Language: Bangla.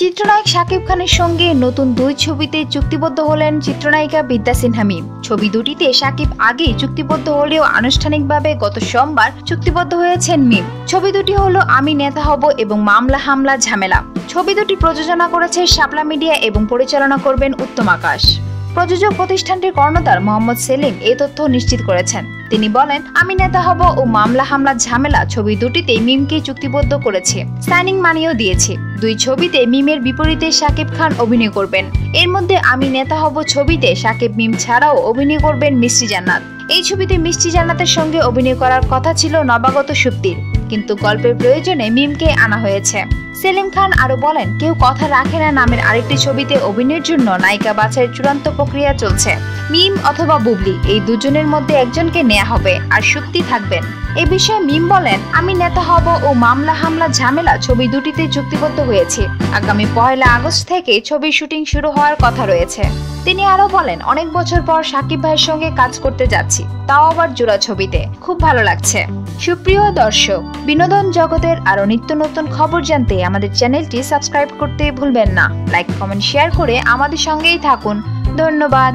চিত্রনায়ক শাকিব খানের সঙ্গে নতুন দুই ছবিতে চুক্তিবদ্ধ হলেন চিত্রনায়িকা বিদ্যা সিনহা মিম ছবি দুটিতে শাকিব আগেই চুক্তিবদ্ধ হলেও আনুষ্ঠানিকভাবে গত সোমবার চুক্তিবদ্ধ হয়েছেন মিম। ছবি দুটি হলো আমি নেতা হব এবং মামলা হামলা ঝামেলা। ছবি দুটি প্রযোজনা করেছে শাপলা মিডিয়া এবং পরিচালনা করবেন উত্তম আকাশ। প্রযোজক প্রতিষ্ঠানটির কর্ণধার মোহাম্মদ সেলিম এই তথ্য নিশ্চিত করেছেন। তিনি বলেন, আমি নেতা হব ও মামলা, হামলা, ঝামেলা ছবি দুটিতে মিমকে চুক্তিবদ্ধ করেছে। সাইনিং মানিও দিয়েছে। দুই ছবিতে মিমের বিপরীতে শাকিব খান অভিনয় করবেন। এর মধ্যে আমি নেতা হব ছবিতে শাকিব মিম ছাড়াও অভিনয় করবেন মিষ্টি জান্নাত। এই ছবিতে মিষ্টি জান্নাতের সঙ্গে অভিনয় করার কথা ছিল নবাগত সুপ্তির। কিন্তু গল্পের প্রয়োজনে মিমকে আনা হয়েছে। সেলিম খান আরও বলেন, কেউ কথা রাখে না নামের আরেকটি ছবিতে অভিনয়ের জন্য নায়িকা বাছাইয়ের চূড়ান্ত প্রক্রিয়া চলছে। মিম অথবা বুবলি, এই দুজনের মধ্যে একজনকে নেওয়া হবে আর সত্যি থাকবেন। এ বিষয়ে মিম বলেন, আমি নেতা হব ও মামলা হামলা ঝামেলা ছবি দুটিতে চুক্তিবদ্ধ হয়েছে। আগামী পয়লা আগস্ট থেকে ছবির শুটিং শুরু হওয়ার কথা রয়েছে। তিনি আরও বলেন, অনেক বছর পর সাকিব ভাইয়ের সঙ্গে কাজ করতে যাচ্ছি, তাও আবার জোড়া ছবিতে। খুব ভালো লাগছে। সুপ্রিয় দর্শক, বিনোদন জগতের আরও নিত্য নতুন খবর জানতে আমাদের চ্যানেলটি সাবস্ক্রাইব করতে ভুলবেন না। লাইক, কমেন্ট, শেয়ার করে আমাদের সঙ্গেই থাকুন। ধন্যবাদ।